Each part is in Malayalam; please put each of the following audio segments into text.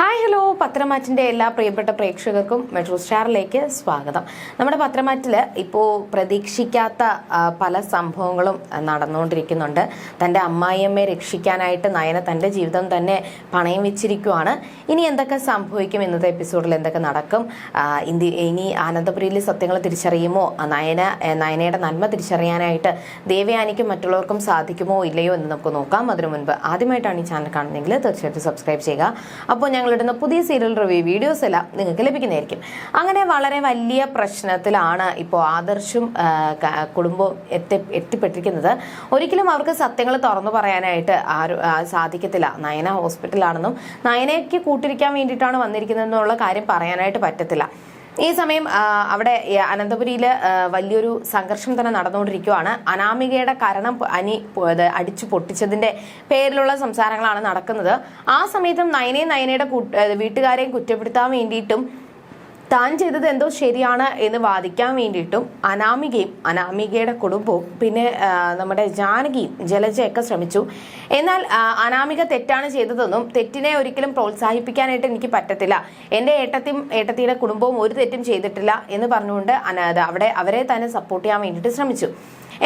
ഹായ് ഹലോ പത്രമാറ്റിന്റെ എല്ലാ പ്രിയപ്പെട്ട പ്രേക്ഷകർക്കും മെട്രോ സ്റ്റാറിലേക്ക് സ്വാഗതം. നമ്മുടെ പത്രമാറ്റിൽ ഇപ്പോൾ പ്രതീക്ഷിക്കാത്ത പല സംഭവങ്ങളും നടന്നുകൊണ്ടിരിക്കുന്നുണ്ട്. തന്റെ അമ്മായിയമ്മയെ രക്ഷിക്കാനായിട്ട് നയന തന്റെ ജീവിതം തന്നെ പണയം വെച്ചിരിക്കുവാണ്. ഇനി എന്തൊക്കെ സംഭവിക്കും? ഇന്നത്തെ എപ്പിസോഡിൽ എന്തൊക്കെ നടക്കും? ഇന്ത്യ ഇനി ആനന്ദപുരിയിൽ സത്യങ്ങൾ തിരിച്ചറിയുമോ? നയന നയനയുടെ നന്മ തിരിച്ചറിയാനായിട്ട് ദേവയാനിക്കും മറ്റുള്ളവർക്കും സാധിക്കുമോ ഇല്ലയോ എന്ന് നമുക്ക് നോക്കാം. അതിനു മുൻപ് ആദ്യമായിട്ടാണ് ഈ ചാനൽ കാണുന്നതെങ്കിൽ തീർച്ചയായിട്ടും സബ്സ്ക്രൈബ് ചെയ്യുക. അപ്പോൾ ഞങ്ങളിടുന്ന പുതിയ സീരിയൽ റിവ്യൂ വീഡിയോസ് എല്ലാം നിങ്ങൾക്ക് ലഭിക്കുന്നതായിരിക്കും. അങ്ങനെ വളരെ വലിയ പ്രശ്നത്തിലാണ് ഇപ്പോൾ ആദർശും കുടുംബം കുടുംബവും എത്തി എത്തിപ്പെട്ടിരിക്കുന്നത്. ഒരിക്കലും അവർക്ക് സത്യങ്ങൾ തുറന്നു പറയാനായിട്ട് ആരും സാധിക്കത്തില്ല. നയന ഹോസ്പിറ്റലാണെന്നും നയനയ്ക്ക് കൂട്ടിരിക്കാൻ വേണ്ടിയിട്ടാണ് വന്നിരിക്കുന്നതെന്നുള്ള കാര്യം പറയാനായിട്ട് പറ്റത്തില്ല. ഈ സമയം അവിടെ അനന്തപുരിയിൽ വലിയൊരു സംഘർഷം തന്നെ നടന്നുകൊണ്ടിരിക്കുകയാണ് അനാമികയുടെ കരണം അനി അടിച്ചു പൊട്ടിച്ചതിന്റെ പേരിലുള്ള സംസാരങ്ങളാണ് നടക്കുന്നത്. ആ സമയത്തും നയനയും നയനയുടെ വീട്ടുകാരെയും കുറ്റപ്പെടുത്താൻ വേണ്ടിയിട്ടും താൻ ചെയ്തത് എന്തോ ശരിയാണ് എന്ന് വാദിക്കാൻ വേണ്ടിയിട്ടും അനാമികയും അനാമികയുടെ കുടുംബവും പിന്നെ നമ്മുടെ ജാനകിയും ജലജയൊക്കെ ശ്രമിച്ചു. എന്നാൽ അനാമിക തെറ്റാണ് ചെയ്തതെന്നും തെറ്റിനെ ഒരിക്കലും പ്രോത്സാഹിപ്പിക്കാനായിട്ട് എനിക്ക് പറ്റത്തില്ല. എന്റെ ഏട്ടത്തിയും ഏട്ടത്തിയുടെ കുടുംബവും ഒരു തെറ്റും ചെയ്തിട്ടില്ല എന്ന് പറഞ്ഞുകൊണ്ട് അവിടെ അവരെ തന്നെ സപ്പോർട്ട് ചെയ്യാൻ വേണ്ടിയിട്ട് ശ്രമിച്ചു.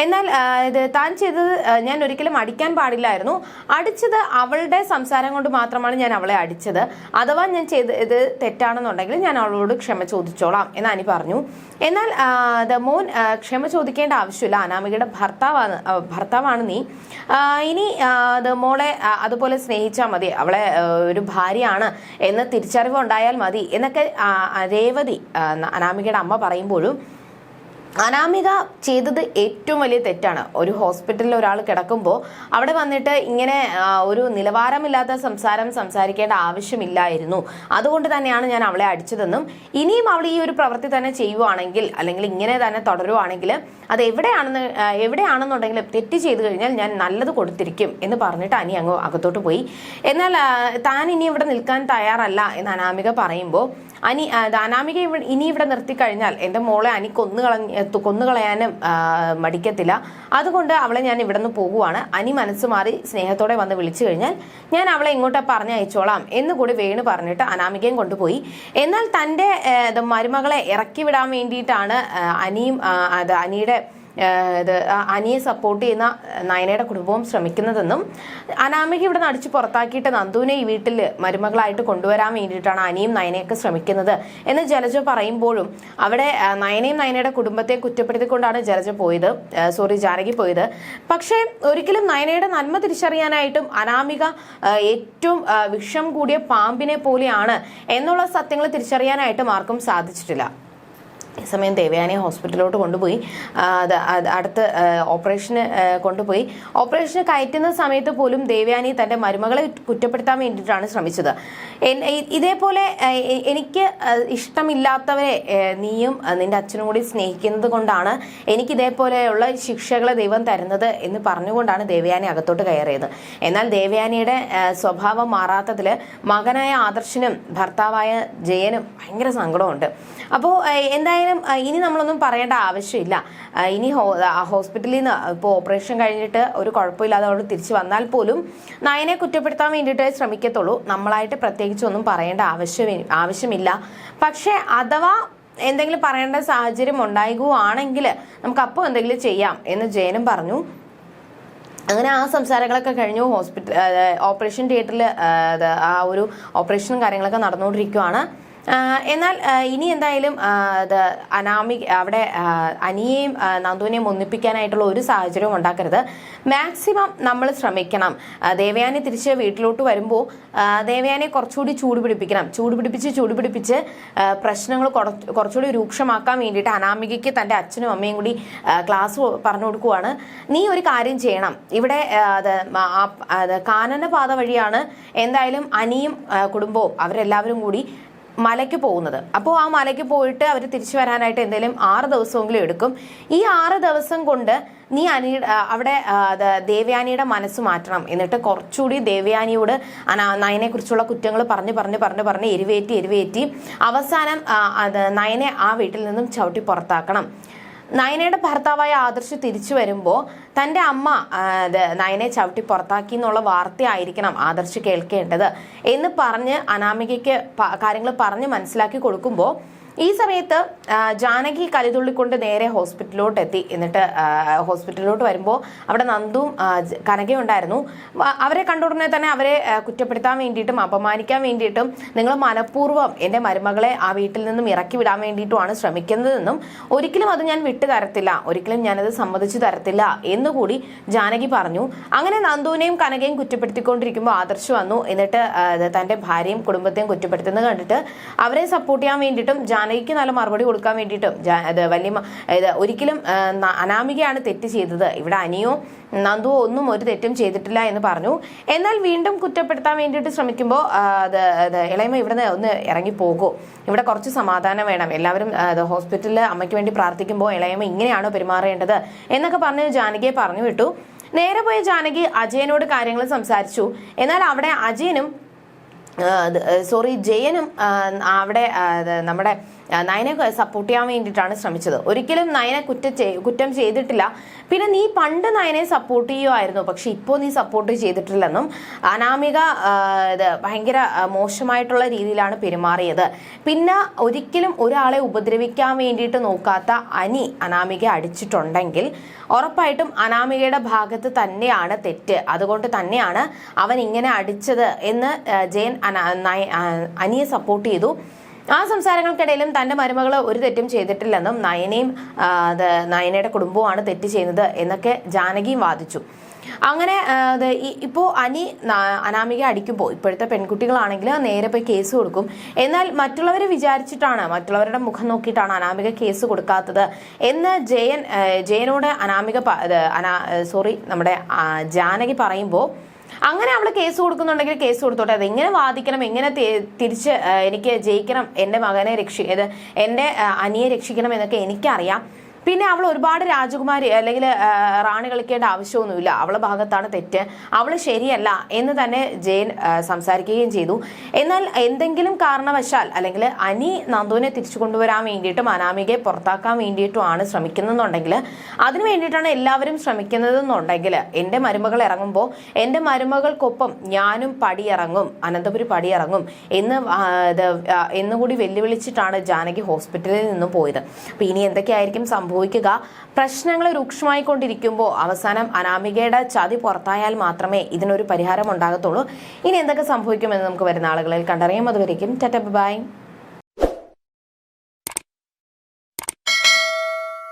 എന്നാൽ ഇത് താൻ ചെയ്തത് ഞാൻ ഒരിക്കലും അടിക്കാൻ പാടില്ലായിരുന്നു. അടിച്ചത് അവളുടെ സംസാരം കൊണ്ട് മാത്രമാണ് ഞാൻ അവളെ അടിച്ചത്. അഥവാ ഞാൻ ചെയ്ത് ഇത് തെറ്റാണെന്നുണ്ടെങ്കിൽ ഞാൻ അവളോട് ക്ഷമ ചോദിച്ചോളാം എന്ന് അനി പറഞ്ഞു. എന്നാൽ മോൻ ക്ഷമ ചോദിക്കേണ്ട ആവശ്യമില്ല. അനാമികയുടെ ഭർത്താവാണ് ഭർത്താവാണ് നീ. ഇനി മോളെ അതുപോലെ സ്നേഹിച്ചാൽ മതി. അവളെ ഒരു ഭാര്യയാണ് എന്ന് തിരിച്ചറിവ് ഉണ്ടായാൽ മതി. എന്നൊക്കെ രേവതി അനാമികയുടെ അമ്മ പറയുമ്പോഴും അനാമിക ചെയ്തത് ഏറ്റവും വലിയ തെറ്റാണ്. ഒരു ഹോസ്പിറ്റലിൽ ഒരാൾ കിടക്കുമ്പോൾ അവിടെ വന്നിട്ട് ഇങ്ങനെ ഒരു നിലവാരമില്ലാത്ത സംസാരം സംസാരിക്കേണ്ട ആവശ്യമില്ലായിരുന്നു. അതുകൊണ്ട് തന്നെയാണ് ഞാൻ അവളെ അടിച്ചതെന്നും ഇനിയും അവൾ ഈ ഒരു പ്രവൃത്തി തന്നെ ചെയ്യുവാണെങ്കിൽ അല്ലെങ്കിൽ ഇങ്ങനെ തന്നെ തുടരുവാണെങ്കിൽ അത് എവിടെയാണെന്ന് എവിടെയാണെന്നുണ്ടെങ്കിൽ തെറ്റ് ചെയ്തു കഴിഞ്ഞാൽ ഞാൻ നല്ലത് കൊടുത്തിരിക്കും എന്ന് പറഞ്ഞിട്ട് അനി അങ്ങ് അകത്തോട്ട് പോയി. എന്നാൽ താൻ ഇനി ഇവിടെ നിൽക്കാൻ തയ്യാറല്ല എന്ന് അനാമിക പറയുമ്പോൾ അനി അനാമിക ഇനി ഇവിടെ നിർത്തിക്കഴിഞ്ഞാൽ എന്റെ മോളെ അനി കൊന്നുകളഞ്ഞ കൊന്നുകളയാനും മടിക്കത്തില്ല. അതുകൊണ്ട് അവളെ ഞാൻ ഇവിടെ നിന്ന് പോകുവാണ്. അനി മനസ്സ് മാറി സ്നേഹത്തോടെ വന്ന് വിളിച്ചു കഴിഞ്ഞാൽ ഞാൻ അവളെ ഇങ്ങോട്ട് പറഞ്ഞയച്ചോളാം എന്ന് കൂടി വേണു പറഞ്ഞിട്ട് അനാമികയും കൊണ്ടുപോയി. എന്നാൽ തന്റെ മരുമകളെ ഇറക്കി വിടാൻ വേണ്ടിയിട്ടാണ് അനിയും അത് അനിയുടെ ഇത് അനിയെ സപ്പോർട്ട് ചെയ്യുന്ന നയനയുടെ കുടുംബവും ശ്രമിക്കുന്നതെന്നും അനാമിക ഇവിടെ നിന്ന് അടിച്ച് പുറത്താക്കിയിട്ട് നന്ദുവിനെ ഈ വീട്ടിൽ മരുമകളായിട്ട് കൊണ്ടുവരാൻ വേണ്ടിയിട്ടാണ് അനിയും നയനയൊക്കെ ശ്രമിക്കുന്നത് എന്ന് ജലജ പറയുമ്പോഴും അവിടെ നയനയും നയനയുടെ കുടുംബത്തെ കുറ്റപ്പെടുത്തിക്കൊണ്ടാണ് ജലജ പോയത് സോറി ജാനകി പോയത്. പക്ഷേ ഒരിക്കലും നയനയുടെ നന്മ തിരിച്ചറിയാനായിട്ടും അനാമിക ഏറ്റവും വിഷം കൂടിയ പാമ്പിനെ പോലെയാണ് എന്നുള്ള സത്യങ്ങൾ തിരിച്ചറിയാനായിട്ടും ആർക്കും സാധിച്ചിട്ടില്ല. സമയം ദേവയാനിയെ ഹോസ്പിറ്റലിലോട്ട് കൊണ്ടുപോയി. അത് അടുത്ത് ഓപ്പറേഷന് കൊണ്ടുപോയി. ഓപ്പറേഷന് കയറ്റുന്ന സമയത്ത് പോലും ദേവയാനി തന്റെ മരുമകളെ കുറ്റപ്പെടുത്താൻ വേണ്ടിയിട്ടാണ് ശ്രമിച്ചത്. ഇതേപോലെ എനിക്ക് ഇഷ്ടമില്ലാത്തവരെ നീയും നിന്റെ അച്ഛനും കൂടി സ്നേഹിക്കുന്നത് കൊണ്ടാണ് എനിക്ക് ഇതേപോലെയുള്ള ശിക്ഷകളെ ദൈവം തരുന്നത് എന്ന് പറഞ്ഞുകൊണ്ടാണ് ദേവയാനി അകത്തോട്ട് കയറിയത്. എന്നാൽ ദേവയാനിയുടെ സ്വഭാവം മാറാത്തതിൽ മകനായ ആദർശനും ഭർത്താവായ ജയനും ഭയങ്കര സങ്കടമുണ്ട്. അപ്പോൾ എന്തായാലും ആ, ഇനി നമ്മളൊന്നും പറയേണ്ട ആവശ്യമില്ല. ഇനി ഹോസ്പിറ്റലിൽ നിന്ന് ഇപ്പോൾ ഓപ്പറേഷൻ കഴിഞ്ഞിട്ട് ഒരു കുഴപ്പമില്ലാതെ അവിടെ തിരിച്ചു വന്നാൽ പോലും നയനെ കുറ്റപ്പെടുത്താൻ വേണ്ടിയിട്ട് ശ്രമിക്കത്തുള്ളൂ. നമ്മളായിട്ട് പ്രത്യേകിച്ച് ഒന്നും പറയേണ്ട ആവശ്യം ആവശ്യമില്ല. പക്ഷേ അഥവാ എന്തെങ്കിലും പറയേണ്ട സാഹചര്യം ഉണ്ടാകുകയാണെങ്കിൽ നമുക്ക് അപ്പോൾ എന്തെങ്കിലും ചെയ്യാം എന്ന് ജയനും പറഞ്ഞു. അങ്ങനെ ആ സംസാരങ്ങളൊക്കെ കഴിഞ്ഞു. ഹോസ്പിറ്റൽ ഓപ്പറേഷൻ തിയേറ്ററിൽ ആ ഒരു ഓപ്പറേഷനും കാര്യങ്ങളൊക്കെ നടന്നുകൊണ്ടിരിക്കുകയാണ് ആ, എന്നാൽ ഇനി എന്തായാലും അനാമി അവിടെ അനിയെയും നന്ദുവിനെയും ഒന്നിപ്പിക്കാനായിട്ടുള്ള ഒരു സാഹചര്യവും ഉണ്ടാക്കരുത്. മാക്സിമം നമ്മൾ ശ്രമിക്കണം. ദേവയാനി തിരിച്ച് വീട്ടിലോട്ട് വരുമ്പോൾ ദേവയാനെ കുറച്ചുകൂടി ചൂട് പിടിപ്പിക്കണം ചൂട് പിടിപ്പിച്ച് ചൂട് പിടിപ്പിച്ച് പ്രശ്നങ്ങൾ കുറച്ച് കുറച്ചുകൂടി രൂക്ഷമാക്കാൻ വേണ്ടിയിട്ട് അനാമികയ്ക്ക് തന്റെ അച്ഛനും അമ്മയും കൂടി ക്ലാസ് പറഞ്ഞു കൊടുക്കുവാണ്. നീ ഒരു കാര്യം ചെയ്യണം. ഇവിടെ അത് കാനന പാത വഴിയാണ് എന്തായാലും അനിയും കുടുംബവും അവരെല്ലാവരും കൂടി മലയ്ക്ക് പോകുന്നത്. അപ്പോൾ ആ മലയ്ക്ക് പോയിട്ട് അവർ തിരിച്ചു വരാനായിട്ട് എന്തെങ്കിലും ആറ് ദിവസമെങ്കിലും എടുക്കും. ഈ ആറ് ദിവസം കൊണ്ട് നീ അനി അവിടെ ദേവയാനിയുടെ മനസ്സ് മാറ്റണം. എന്നിട്ട് കുറച്ചുകൂടി ദേവയാനിയോട് നയനെ കുറിച്ചുള്ള കുറ്റങ്ങൾ പറഞ്ഞ് പറഞ്ഞ് പറഞ്ഞ് പറഞ്ഞ് എരിവേറ്റി എരിവേറ്റി അവസാനം നയനെ ആ വീട്ടിൽ നിന്നും ചവിട്ടി പുറത്താക്കണം. നയനയുടെ ഭർത്താവായ ആദർശ് തിരിച്ചു വരുമ്പോൾ തന്റെ അമ്മ നയനെ ചവിട്ടി പുറത്താക്കി എന്നുള്ള വാർത്തയായിരിക്കണം ആദർശ് കേൾക്കേണ്ടത് എന്ന് പറഞ്ഞ് അനാമികയ്ക്ക് കാര്യങ്ങൾ പറഞ്ഞ് മനസ്സിലാക്കി കൊടുക്കുമ്പോൾ ഈ സമയത്ത് ജാനകി കലിതുള്ളിക്കൊണ്ട് നേരെ ഹോസ്പിറ്റലിലോട്ട് എത്തി എന്നിട്ട് ഹോസ്പിറ്റലിലോട്ട് വരുമ്പോൾ അവിടെ നന്ദുവും ആ, കനകയും ഉണ്ടായിരുന്നു. അവരെ കണ്ടുടനെ തന്നെ അവരെ കുറ്റപ്പെടുത്താൻ വേണ്ടിയിട്ടും അപമാനിക്കാൻ വേണ്ടിയിട്ടും നിങ്ങൾ മനഃപൂർവം എന്റെ മരുമകളെ ആ വീട്ടിൽ നിന്നും ഇറക്കി വിടാൻ വേണ്ടിയിട്ടുമാണ് ശ്രമിക്കുന്നതെന്നും ഒരിക്കലും അത് ഞാൻ വിട്ടു തരത്തില്ല. ഒരിക്കലും ഞാനത് സമ്മതിച്ചു തരത്തില്ല എന്നുകൂടി ജാനകി പറഞ്ഞു. അങ്ങനെ നന്ദുവിനെയും കനകയും കുറ്റപ്പെടുത്തിക്കൊണ്ടിരിക്കുമ്പോൾ ആദർശ് വന്നു. എന്നിട്ട് തന്റെ ഭാര്യയും കുടുംബത്തെയും കുറ്റപ്പെടുത്തുന്നത് കണ്ടിട്ട് അവരെ സപ്പോർട്ട് ചെയ്യാൻ വേണ്ടിയിട്ടും ജാനകിക്ക് നല്ല മറുപടി കൊടുക്കാൻ വേണ്ടിയിട്ടും അത് വല്യമ്മ ഇത് ഒരിക്കലും അനാമികയാണ് തെറ്റ് ചെയ്തത്. ഇവിടെ അനിയോ നന്ദുവോ ഒന്നും ഒരു തെറ്റും ചെയ്തിട്ടില്ല എന്ന് പറഞ്ഞു. എന്നാൽ വീണ്ടും കുറ്റപ്പെടുത്താൻ വേണ്ടിയിട്ട് ശ്രമിക്കുമ്പോൾ അത് അത് ഇളയമ ഇവിടുന്ന് ഒന്ന് ഇറങ്ങി പോകുമോ ഇവിടെ കുറച്ച് സമാധാനം വേണം. എല്ലാവരും ഹോസ്പിറ്റലിൽ അമ്മയ്ക്ക് വേണ്ടി പ്രാർത്ഥിക്കുമ്പോൾ ഇളയമ ഇങ്ങനെയാണോ പെരുമാറേണ്ടത് എന്നൊക്കെ പറഞ്ഞ് ജാനകിയെ പറഞ്ഞു വിട്ടു. നേരെ പോയ ജാനകി അജയനോട് കാര്യങ്ങൾ സംസാരിച്ചു. എന്നാൽ അവിടെ അജയനും സോറി ജയനും അവിടെ നമ്മുടെ നയനെ സപ്പോർട്ട് ചെയ്യാൻ വേണ്ടിയിട്ടാണ് ശ്രമിച്ചത്. ഒരിക്കലും നയനെ കുറ്റം കുറ്റം ചെയ്തിട്ടില്ല. പിന്നെ നീ പണ്ട് നയനെ സപ്പോർട്ട് ചെയ്യുമായിരുന്നു പക്ഷെ ഇപ്പോൾ നീ സപ്പോർട്ട് ചെയ്തിട്ടില്ലെന്നും അനാമിക ഇത് ഭയങ്കര മോശമായിട്ടുള്ള രീതിയിലാണ് പെരുമാറിയത്. പിന്നെ ഒരിക്കലും ഒരാളെ ഉപദ്രവിക്കാൻ വേണ്ടിയിട്ട് നോക്കാത്ത അനി അനാമിക അടിച്ചിട്ടുണ്ടെങ്കിൽ ഉറപ്പായിട്ടും അനാമികയുടെ ഭാഗത്ത് തന്നെയാണ് തെറ്റ്. അതുകൊണ്ട് തന്നെയാണ് അവൻ ഇങ്ങനെ അടിച്ചത് എന്ന് ജയൻ അനിയെ സപ്പോർട്ട് ചെയ്തു. ആ സംസാരങ്ങൾക്കിടയിലും തന്റെ മരുമകൾ ഒരു തെറ്റും ചെയ്തിട്ടില്ലെന്നും നയനയും നയനയുടെ കുടുംബവുമാണ് തെറ്റ് ചെയ്യുന്നത് എന്നൊക്കെ ജാനകിയും വാദിച്ചു. അങ്ങനെ ആ, അത് ഈ- ഇപ്പോ അനി അനാമിക അടിക്കുമ്പോൾ ഇപ്പോഴത്തെ പെൺകുട്ടികളാണെങ്കിൽ നേരെ പോയി കേസ് കൊടുക്കും. എന്നാൽ മറ്റുള്ളവർ വിചാരിച്ചിട്ടാണ് മറ്റുള്ളവരുടെ മുഖം നോക്കിയിട്ടാണ് അനാമിക കേസ് കൊടുക്കാത്തത് എന്ന് ജയൻ ജയനോട് അനാമിക അനാ സോറി നമ്മുടെ ജാനകി പറയുമ്പോൾ അങ്ങനെ അവൾ കേസ് കൊടുക്കുന്നുണ്ടെങ്കിൽ കേസ് കൊടുത്തോട്ടെ. അത് എങ്ങനെ വാദിക്കണം എങ്ങനെ തിരിച്ച് എനിക്ക് ജയിക്കണം എന്റെ മകനെ രക്ഷി എന്റെ അനിയെ രക്ഷിക്കണം എന്നൊക്കെ എനിക്കറിയാം. പിന്നെ അവൾ ഒരുപാട് രാജകുമാരി അല്ലെങ്കിൽ റാണി കളിക്കേണ്ട ആവശ്യമൊന്നുമില്ല. അവളെ ഭാഗത്താണ് തെറ്റ്. അവൾ ശരിയല്ല എന്ന് തന്നെ ജയൻ സംസാരിക്കുകയും ചെയ്തു. എന്നാൽ എന്തെങ്കിലും കാരണവശാൽ അല്ലെങ്കിൽ അനി നന്ദുവിനെ തിരിച്ചു കൊണ്ടുവരാൻ വേണ്ടിയിട്ടും അനാമികയെ പുറത്താക്കാൻ വേണ്ടിയിട്ടുമാണ് ശ്രമിക്കുന്നതെന്നുണ്ടെങ്കിൽ അതിനു വേണ്ടിയിട്ടാണ് എല്ലാവരും ശ്രമിക്കുന്നതെന്നുണ്ടെങ്കിൽ എന്റെ മരുമകൾ ഇറങ്ങുമ്പോൾ എന്റെ മരുമകൾക്കൊപ്പം ഞാനും പടിയിറങ്ങും അനന്തപുരി പടിയിറങ്ങും എന്ന് എന്നുകൂടി വെല്ലുവിളിച്ചിട്ടാണ് ജാനകി ഹോസ്പിറ്റലിൽ നിന്നും പോയത്. അപ്പോൾ ഇനി എന്തൊക്കെയായിരിക്കും സംഭവിക്കുക. പ്രശ്നങ്ങൾ രൂക്ഷമായിക്കൊണ്ടിരിക്കുമ്പോൾ അവസാനം അനാമികയുടെ ചതി പുറത്തായാൽ മാത്രമേ ഇതിനൊരു പരിഹാരം ഉണ്ടാകത്തുള്ളൂ. ഇനി എന്തൊക്കെ സംഭവിക്കുമെന്ന് നമുക്ക് വരുന്ന ആളുകളിൽ കണ്ടറിയാം. അതുവരേക്കും ടാറ്റ ബൈ